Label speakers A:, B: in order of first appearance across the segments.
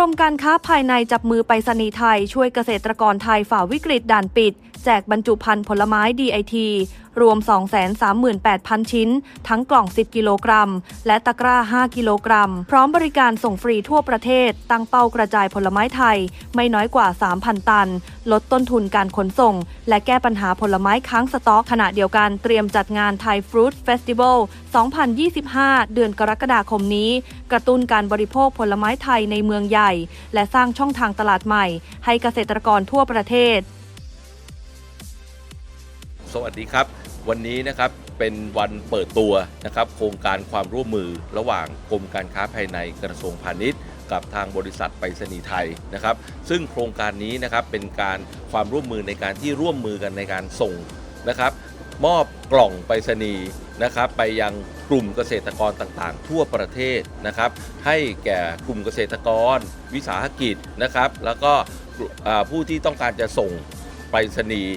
A: รมการค้าภายในจับมือไปรษณีย์ไทย ช่วยเกษตรกรไทยฝ่าวิกฤตด่านปิด แจกบรรจุภัณฑ์ผลไม้ DIT รวม 238,000 ชิ้น ทั้งกล่อง 10 กิโลกรัม และตะกร้า 5 กิโลกรัม พร้อมบริการส่งฟรีทั่วประเทศ ตั้งเป้ากระจายผลไม้ไทย ไม่น้อยกว่า 3,000 ตัน ลดต้นทุนการขนส่ง และแก้ปัญหาผลไม้ค้างสต็อกขณะเดียวกันเตรียมจัดงานไทยฟรุตเฟสติวัล2025 เดือนกรกฎาคมนี้ กระตุ้นการบริโภคผลไม้ไทยในเมืองใหญ่ และสร้างช่องทางตลาดใหม่ ให้เกษตรกรทั่วประเทศ
B: สวัสดีครับ วันนี้นะครับเป็นวันเปิดตัวนะครับ โครงการความร่วมมือระหว่างกรมการค้าภายในกระทรวงพาณิชย์ กับทางบริษัทไปรษณีย์ไทยนะครับ ซึ่งโครงการนี้นะครับเป็นการความร่วมมือในการที่ร่วมมือกันในการส่งนะครับ มอบกล่องไปรษณีย์นะครับ ไปยังกลุ่มเกษตรกรต่างๆ ทั่วประเทศนะครับ ให้แก่กลุ่มเกษตรกร วิสาหกิจนะครับ แล้วก็ผู้ที่ต้องการจะส่งไปรษณีย์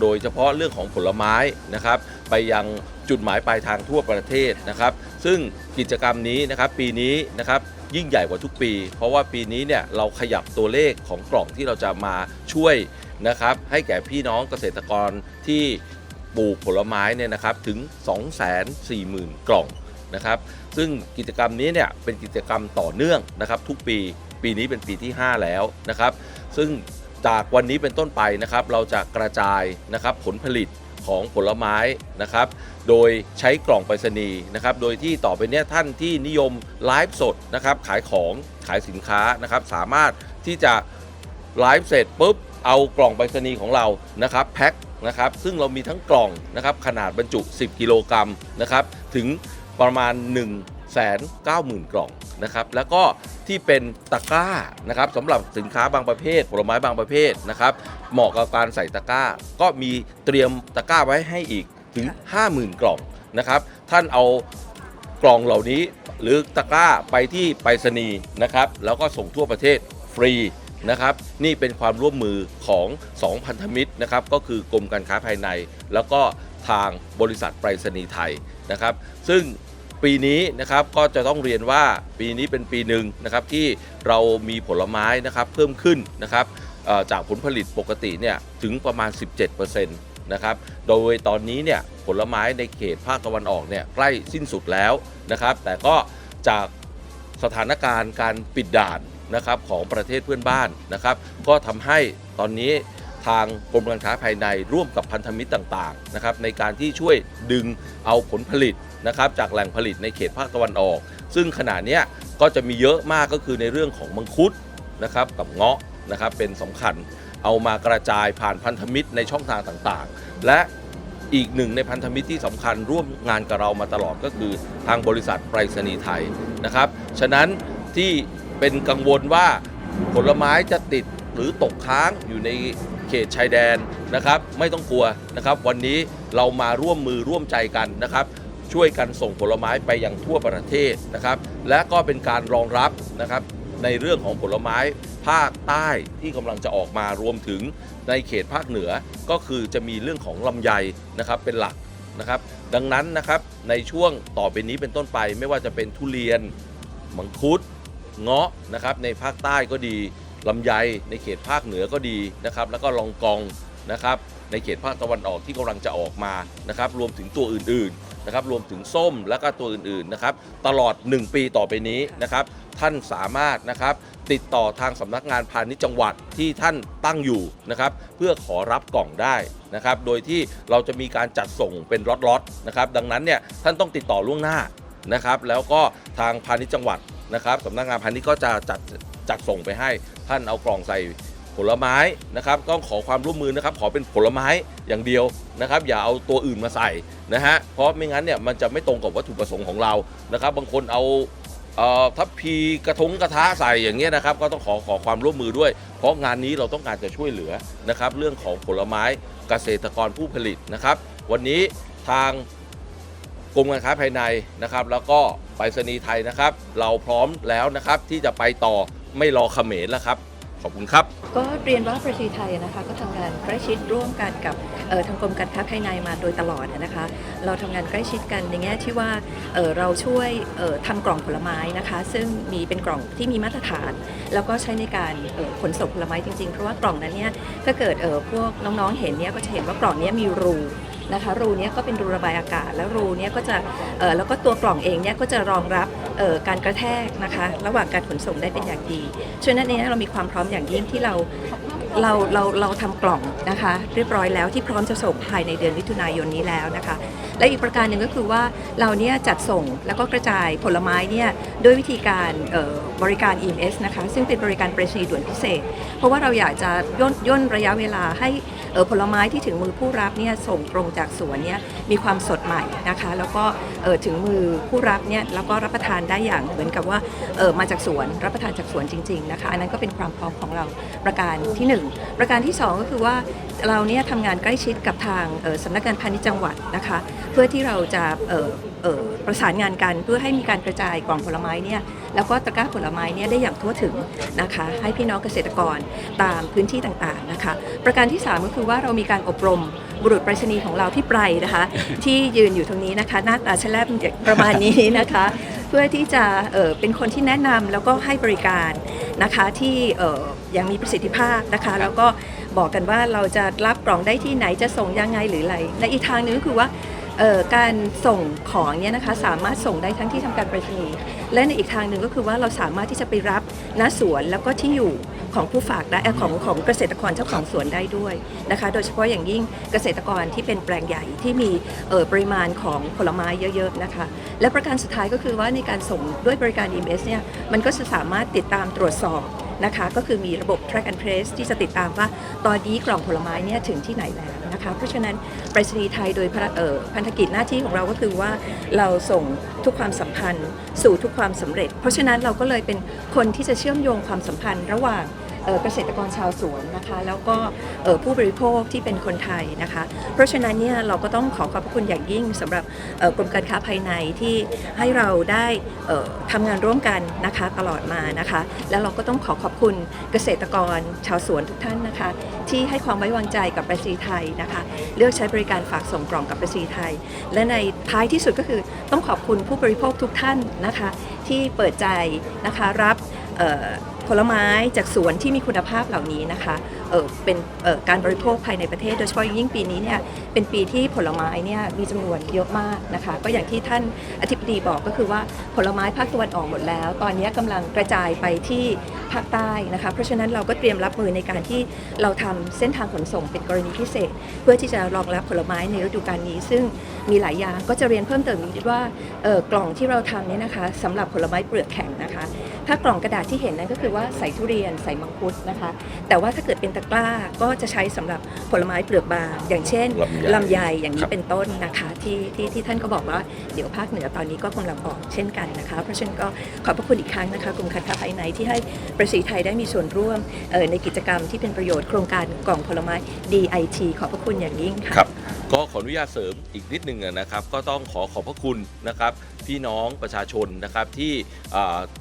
B: โดยเฉพาะเรื่องของผลไม้นะครับ ไปยังจุดหมายปลายทางทั่วประเทศนะครับ ซึ่งกิจกรรมนี้นะครับปีนี้นะครับยิ่งใหญ่กว่าทุกปี เพราะว่าปีนี้เนี่ยเราขยับตัวเลขของกล่องที่เราจะมาช่วยนะครับให้แก่พี่น้องเกษตรกรที่ปลูกผลไม้เนี่ยนะครับถึง 240,000 กล่องนะครับ ซึ่งกิจกรรมนี้เนี่ยเป็นกิจกรรมต่อเนื่องนะครับทุกปี ปีนี้เป็นปีที่ 5 แล้วนะครับ ซึ่ง จากวันนี้เป็นต้นไปนะครับเราจะกระจายนะครับผลผลิตของผลไม้นะครับ โดยใช้กล่องไปรษณีย์นะครับ โดยที่ต่อไปเนี้ยท่านที่นิยมไลฟ์สดนะครับขายของขายสินค้านะครับ สามารถที่จะไลฟ์เสร็จปุ๊บเอากล่องไปรษณีย์ของเรานะครับแพ็คนะครับซึ่งเรามีทั้งกล่องนะครับขนาดบรรจุ 10 กิโลกรัมนะครับถึงประมาณ 1 9 0 0 0 0 กล่องนะครับแล้วก็ที่เป็นตะกร้านะครับสำหรับสินค้าบางประเภท ผลไม้บางประเภทนะครับเหมาะกับการใส่ตะกร้า ก็มีเตรียมตะกร้าไว้ให้อีกถึง 50,000 กล่องนะครับท่านเอากล่องเหล่านี้หรือตะกร้าไปที่ไปรษณีย์นะครับแล้วก็ส่งทั่วประเทศฟรีนะครับนี่เป็นความร่วมมือของ 2 พันธมิตรนะครับก็คือกรมการค้าภายใน แล้วก็ทางบริษัทไปรษณีย์ไทยนะครับ ซึ่ง ปีนี้นะครับก็จะต้องเรียนว่าปีนี้เป็นปีหนึ่งนะครับที่เรามีผลไม้นะครับเพิ่มขึ้นนะครับจากผลผลิตปกติเนี่ยถึงประมาณ 17%นะครับโดยตอนนี้เนี่ยผลไม้ในเขตภาคตะวันออกเนี่ยใกล้สิ้นสุดแล้วนะครับแต่ก็จากสถานการณ์การปิดด่านนะครับของประเทศเพื่อนบ้านนะครับก็ทำให้ตอนนี้ทางกรมการค้าภายในร่วมกับพันธมิตรต่างๆนะครับในการที่ช่วยดึงเอาผลผลิต นะครับจากแหล่งผลิตในเขตภาคตะวันออก ซึ่งขณะนี้ก็จะมีเยอะมากก็คือในเรื่องของมังคุดนะครับกับเงาะนะครับเป็นสำคัญเอามากระจายผ่านพันธมิตรในช่องทางต่างๆ และอีกหนึ่งในพันธมิตรที่สำคัญร่วมงานกับเรามาตลอดก็คือทางบริษัทไปรษณีย์ไทยนะครับ ฉะนั้นที่เป็นกังวลว่าผลไม้จะติดหรือตกค้างอยู่ในเขตชายแดนนะครับ ไม่ต้องกลัวนะครับ วันนี้เรามาร่วมมือร่วมใจกันนะครับ ช่วยกันส่งผลไม้ไปยังทั่วประเทศนะครับ และก็เป็นการรองรับนะครับในเรื่องของผลไม้ภาคใต้ที่กำลังจะออกมารวมถึงในเขตภาคเหนือก็คือจะมีเรื่องของลำไยนะครับเป็นหลักนะครับ ดังนั้นนะครับในช่วงต่อไปนี้เป็นต้นไปไม่ว่าจะเป็นทุเรียนมังคุดเงาะนะครับในภาคใต้ก็ดีลำไยในเขตภาคเหนือก็ดีนะครับ แล้วก็ลองกอง นะครับในเขตภาคตะวันออกที่กำลังจะออกมานะครับรวมถึงตัวอื่นๆนะครับรวมถึงส้มแล้วก็ตัวอื่นๆนะครับตลอด 1 ปีต่อไปนี้นะครับท่านสามารถนะครับติดต่อทางสำนักงานพาณิชย์จังหวัดที่ท่านตั้งอยู่นะครับเพื่อขอรับกล่องได้นะครับโดยที่เราจะมีการจัดส่งเป็นล็อตๆนะครับดังนั้นเนี่ยท่านต้องติดต่อล่วงหน้านะครับแล้วก็ทางพาณิชย์จังหวัดนะครับสำนักงานพาณิชย์ก็จะจัดจัดส่งไปให้ท่านเอากล่องใส่ ผลไม้นะครับต้องขอความร่วมมือนะครับขอเป็นผลไม้อย่างเดียวนะครับ อย่าเอาตัวอื่นมาใส่นะฮะเพราะไม่งั้นเนี่ยมันจะไม่ตรงกับวัตถุประสงค์ของเรานะครับ บางคนเอาเอ่อทัพพีกระทงกระทะใส่อย่างเงี้ยนะครับ ก็ต้องขอขอความร่วมมือด้วย เพราะงานนี้เราต้องการจะช่วยเหลือนะครับ เรื่องของผลไม้เกษตรกรผู้ผลิตนะครับ วันนี้ทางกรมการค้าภายในนะครับ แล้วก็ไปรษณีย์ไทยนะครับ เราพร้อมแล้วนะครับที่จะไปต่อไม่รอเขมรแล้วครับ ขอบคุณครับ
C: ก็เรียนว่าประเทศไทยนะคะก็ทำงานใกล้ชิดร่วมกันกับทางกรมการค้าภายในมาโดยตลอดนะคะ เราทำงานใกล้ชิดกันในแง่ที่ว่าเราช่วยเอ่อทำกล่องผลไม้นะคะ ซึ่งมีเป็นกล่องที่มีมาตรฐาน แล้วก็ใช้ในการขนส่งผลไม้จริงๆ เพราะว่ากล่องนั้นเนี่ยถ้าเกิดพวกน้องๆเห็นเนี่ยก็จะเห็นว่ากล่องนี้มีรู นะคะรูนี้ก็เป็นรูระบายอากาศ แล้วรูนี้ก็จะแล้วก็ตัวกล่องเองเนี่ยก็จะรองรับการกระแทกนะคะระหว่างการขนส่งได้เป็นอย่างดีฉะนั้นเนี่ยเรามีความพร้อมอย่างยิ่งที่เราเราเราเราทำกล่องนะคะ เรียบร้อยแล้วที่พร้อมจะส่งภายในเดือนมิถุนายนนี้แล้วนะคะ และอีกประการหนึ่งก็คือว่าเราเนี่ยจัดส่งแล้วก็กระจายผลไม้เนี่ยด้วยวิธีการบริการ EMS นะคะ ซึ่งเป็นบริการไปรษณีด่วนพิเศษ เพราะว่าเราอยากจะย่นย่นระยะเวลาให้ ออผลไม้ที่ถึงมือผู้รับเนี่ยส่งตรงจากสวนเนี่ยมีความสดใหม่นะคะ แล้วก็เออถึงมือผู้รับเนี่ยแล้วก็รับประทานได้อย่างเหมือนกับว่าเออมาจากสวนรับประทานจากสวนจริง ๆนะคะอันนั้นก็เป็นความพร้อมของเราประการที่หนึ่งประการที่ 2 ก็คือว่า เราเนี่ยทำงานใกล้ชิดกับทางสำนักงานพาณิชย์จังหวัดนะคะ เพื่อที่เราจะประสานงานกันเพื่อให้มีการกระจายกล่องผลไม้เนี่ยแล้วก็ตะกร้าผลไม้เนี่ยได้อย่างทั่วถึงนะคะ ให้พี่น้องเกษตรกรตามพื้นที่ต่างๆนะคะ ประการที่ 3 ก็คือว่าเรามีการอบรมบุรุษไปรษณีย์ของเราพี่ไพรนะคะ ที่ยืนอยู่ตรงนี้นะคะหน้าตาแฉลบประมาณนี้นะคะ เพื่อที่จะเเป็นคนที่แนะนำแล้วก็ให้บริการนะคะที่เอ่อยังมีประสิทธิภาพนะคะ แล้วก็ บอกกันว่าเราจะรับกล่องได้ที่ไหนจะส่งยังไงหรืออะไรและอีกทางหนึงก็คือว่าการส่งของเนี่ยนะคะสามารถส่งได้ทั้งที่ทำการไปรษณีย์และในอีกทางหนึ่งก็คือว่าเราสามารถที่จะไปรับณสวนแล้วก็ที่อยู่ของผู้ฝากได้ของของเกษตรกรเจ้าของสวนได้ด้วยนะคะ โดยเฉพาะอย่างยิ่งเกษตรกรที่เป็นแปลงใหญ่ที่มีปริมาณของผลไม้เยอะๆนะคะ และประการสุดท้ายก็คือว่าในการส่งด้วยบริการ EMS เนี่ยมันก็จะสามารถติดตามตรวจสอบ นะคะก็คือมีระบบ track and trace ที่จะติดตามว่า ตอนนี้กล่องผลไม้เนี่ยถึงที่ไหนแล้วนะคะเพราะฉะนั้นไปรษณีย์ไทยโดยพ,พันธกิจหน้าที่ของเราก็คือว่าเราส่งทุกความสัมพันธ์ สู่ทุกความสำเร็จ เพราะฉะนั้นเราก็เลยเป็นคนที่จะเชื่อมโยงความสัมพันธ์ระหว่าง เกษตรกรชาวสวนนะคะแล้วก็ผู้บริโภคที่เป็นคนไทยนะคะ เพราะฉะนั้นเนี่ยเราก็ต้องขอขอบพระคุณอย่างยิ่งสำหรับกรมการค้าภายในที่ให้เราได้เอ่อทำงานร่วมกันนะคะตลอดมานะคะ แล้วเราก็ต้องขอขอบคุณเกษตรกรชาวสวนทุกท่านนะคะ ที่ให้ความไว้วางใจกับไปรษณีไทยนะคะ เลือกใช้บริการฝากส่งกล่องกับไปรษณีไทย และในท้ายที่สุดก็คือต้องขอบคุณผู้บริโภคทุกท่านนะคะ ที่เปิดใจนะคะรับ ผลไม้จากสวนที่มีคุณภาพเหล่านี้นะคะเเป็นการบริโภคภายในประเทศ โดยเฉพาะยิ่งปีนี้เนี่ยเป็นปีที่ผลไม้เนี่ยมีจำนวนเยอะมากนะคะ ก็อย่างที่ท่านอธิบดีบอกก็คือว่าผลไม้ภาคตะวันออกหมดแล้ว ตอนนี้กำลังกระจายไปที่ ภาคใต้นะคะ เพราะฉะนั้นเราก็เตรียมรับมือในการที่เราทำเส้นทางขนส่งเป็นกรณีพิเศษ เพื่อที่จะรองรับผลไม้ในฤดูกาลนี้ ซึ่งมีหลายอย่างก็จะเรียนเพิ่มเติมอีกว่าเอ่อกล่องที่เราทำเนี่ยนะคะสำหรับผลไม้เปลือกแข็งนะคะ ถ้ากล่องกระดาษที่เห็นนั้นก็คือว่าใส่ทุเรียนใส่มังคุดนะคะ แต่ว่าถ้าเกิดเป็นตะกร้าก็จะใช้สำหรับผลไม้เปลือกบาง อย่างเช่น
B: ลำไย
C: ลำไยอย่าง
B: ค
C: นี้
B: รับ
C: เป็นต้นนะคะที่ที่ที่ท่านก็บอกว่าเดี๋ยวภาคเหนือตอนนี้ก็กำลังออกเช่นกันนะคะ เพราะฉะนั้นก็ขอบพระคุณอีกครั้งนะคะกรมการค้าภายในที่ให้ประสิทธิไทยได้มีส่วนร่วมในกิจกรรมที่เป็นประโยชน์โครงการกล่องผลไม้ DIT ขอบพระคุณอย่างยิ่งค่ะ
B: ครับก็ขออนุญาตเสริมอีกนิดนึงนะครับ ก็ต้องขอขอบพระคุณนะครับพี่น้องประชาชนนะครับที่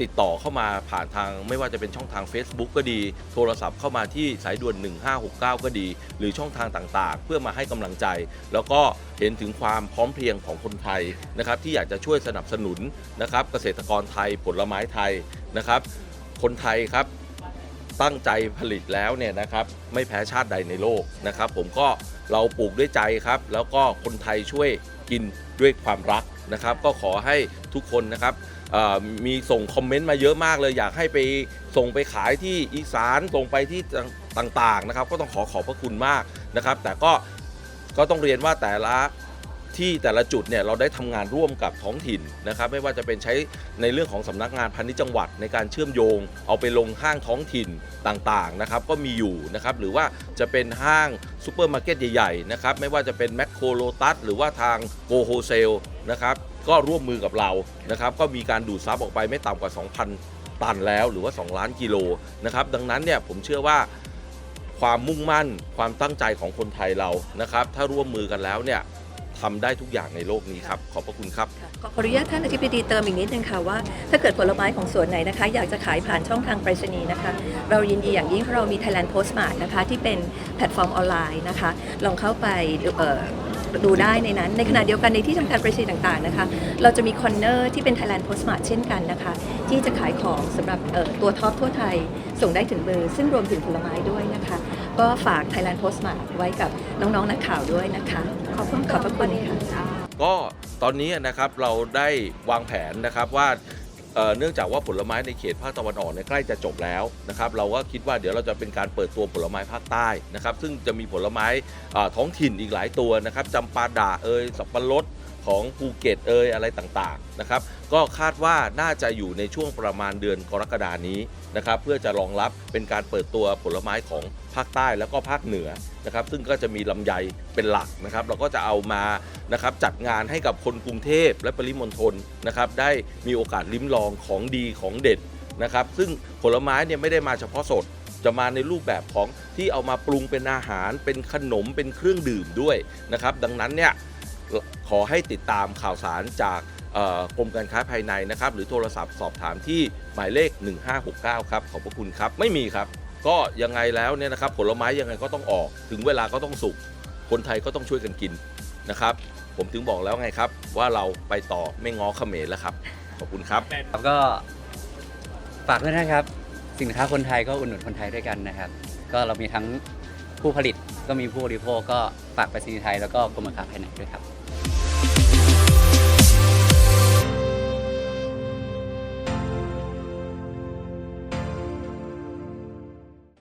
B: ติดต่อเข้ามาผ่านทางไม่ว่าจะเป็นช่องทาง Facebook ก็ดี โทรศัพท์เข้ามาที่สายด่วน 1569 ก็ดี หรือช่องทางต่างๆ เพื่อมาให้กำลังใจ แล้วก็เห็นถึงความพร้อมเพรียงของคนไทยนะครับที่อยากจะช่วยสนับสนุนนะครับเกษตรกรไทยผลไม้ไทยนะครับ คนไทยครับตั้งใจผลิตแล้วเนี่ยนะครับไม่แพ้ชาติใดในโลกนะครับ ผมก็เราปลูกด้วยใจครับ แล้วก็คนไทยช่วยกินด้วยความรักนะครับ ก็ขอให้ทุกคนนะครับมีส่งคอมเมนต์มาเยอะมากเลย อยากให้ไปส่งไปขายที่อีสานส่งไปที่ต่างๆนะครับ ก็ต้องขอขอบพระคุณมากนะครับ แต่ก็ก็ต้องเรียนว่าแต่ละ ที่แต่ละจุดเนี่ยเราได้ทำงานร่วมกับท้องถิ่นนะครับไม่ว่าจะเป็นใช้ในเรื่องของสำนักงานพาณิชย์จังหวัด ในการเชื่อมโยง เอาไปลงห้างท้องถิ่นต่างๆนะครับก็มีอยู่นะครับหรือว่าจะเป็นห้างซูเปอร์มาร์เก็ตใหญ่ๆนะครับไม่ว่าจะเป็นแมคโครโลตัสหรือว่าทางโกโฮเซลนะครับก็ร่วมมือกับเรานะครับก็มีการดูดซับออกไปไม่ต่ำกว่า 2,000 ตันแล้วหรือว่า 2 ล้านกิโลนะครับดังนั้นเนี่ยผมเชื่อว่าความมุ่งมั่นความตั้งใจของคนไทยเรานะครับถ้าร่วมมือกันแล้วเนี่ย ททำได้ทุกอย่างในโลกนี้ครับ ขอบพระคุณครับ
C: ค่ะขอขออนุญาตท่านอธิบดีเติมอีกนิดนึงค่ะว่า ถ้าเกิดผลไม้ของสวนไหนนะคะ อยากจะขายผ่านช่องทางไปรษณีย์นะคะ เรายินดีอย่างยิ่งเพราะเรามี Thailand Postmart นะคะ ที่เป็นแพลตฟอร์มออนไลน์นะคะ ลองเข้าไปดูเอ่อดูได้ในนั้น ในขณะเดียวกันในที่ทำการไปรษณีย์ต่างๆนะคะ เราจะมีคอนเนอร์ที่เป็น Thailand Postmart เช่นกันนะคะ ที่จะขายของสำหรับเอ่อตัวท็อปทั่วไทยส่งได้ถึงมือซึ่งรวมถึงผลไม้ด้วยนะคะ ก็ฝาก Thailand Postmart ไว้กับน้องๆนักข่าวด้วยนะคะ ขอบคุณขอบพระคุณค่ะ
B: ก็ตอนนี้นะครับเราได้วางแผนนะครับว่าเอ่อเนื่องจากว่าผลไม้ในเขตภาคตะวันออกเนี่ยใกล้จะจบแล้วนะครับเราก็คิดว่าเดี๋ยวเราจะเป็นการเปิดตัวผลไม้ภาคใต้นะครับซึ่งจะมีผลไม้อ่าท้องถิ่นอีกหลายตัวนะครับจำปาดาเอยสับปะรดของภูเก็ตเอยอะไรต่างๆนะครับก็คาดว่าน่าจะอยู่ในช่วงประมาณเดือนกรกฎานี้ นะครับเพื่อจะรองรับเป็นการเปิดตัวผลไม้ของภาคใต้แล้วก็ภาคเหนือนะครับซึ่งก็จะมีลำไยเป็นหลักนะครับเราก็จะเอามานะครับจัดงานให้กับคนกรุงเทพและปริมณฑลนะครับได้มีโอกาสลิ้มลองของดีของเด็ดนะครับซึ่งผลไม้เนี่ยไม่ได้มาเฉพาะสดจะมาในรูปแบบของที่เอามาปรุงเป็นอาหารเป็นขนมเป็นเครื่องดื่มด้วยนะครับดังนั้นเนี่ยขอให้ติดตามข่าวสารจาก กรมการค้าภายในนะครับ หรือโทรศัพท์สอบถามที่หมายเลข 1569 ครับ ขอบพระคุณครับ ไม่มีครับ ก็ยังไงแล้วเนี่ยนะครับ ผลไม้ยังไงก็ต้องออก ถึงเวลาก็ต้องสุก คนไทยก็ต้องช่วยกันกินนะครับ ผมถึงบอกแล้วไงครับ ว่าเราไปต่อไม่ง้อเขมรแล้วครับ ขอบคุณครับ
D: ครับก็ฝากด้วยนะครับ สินค้าคนไทยก็อุดหนุนคนไทยด้วยกันนะครับ ก็เรามีทั้งผู้ผลิตก็มีผู้บริโภคก็ฝากไปรษณีไทยแล้วก็กรมการค้าภายในด้วยครับ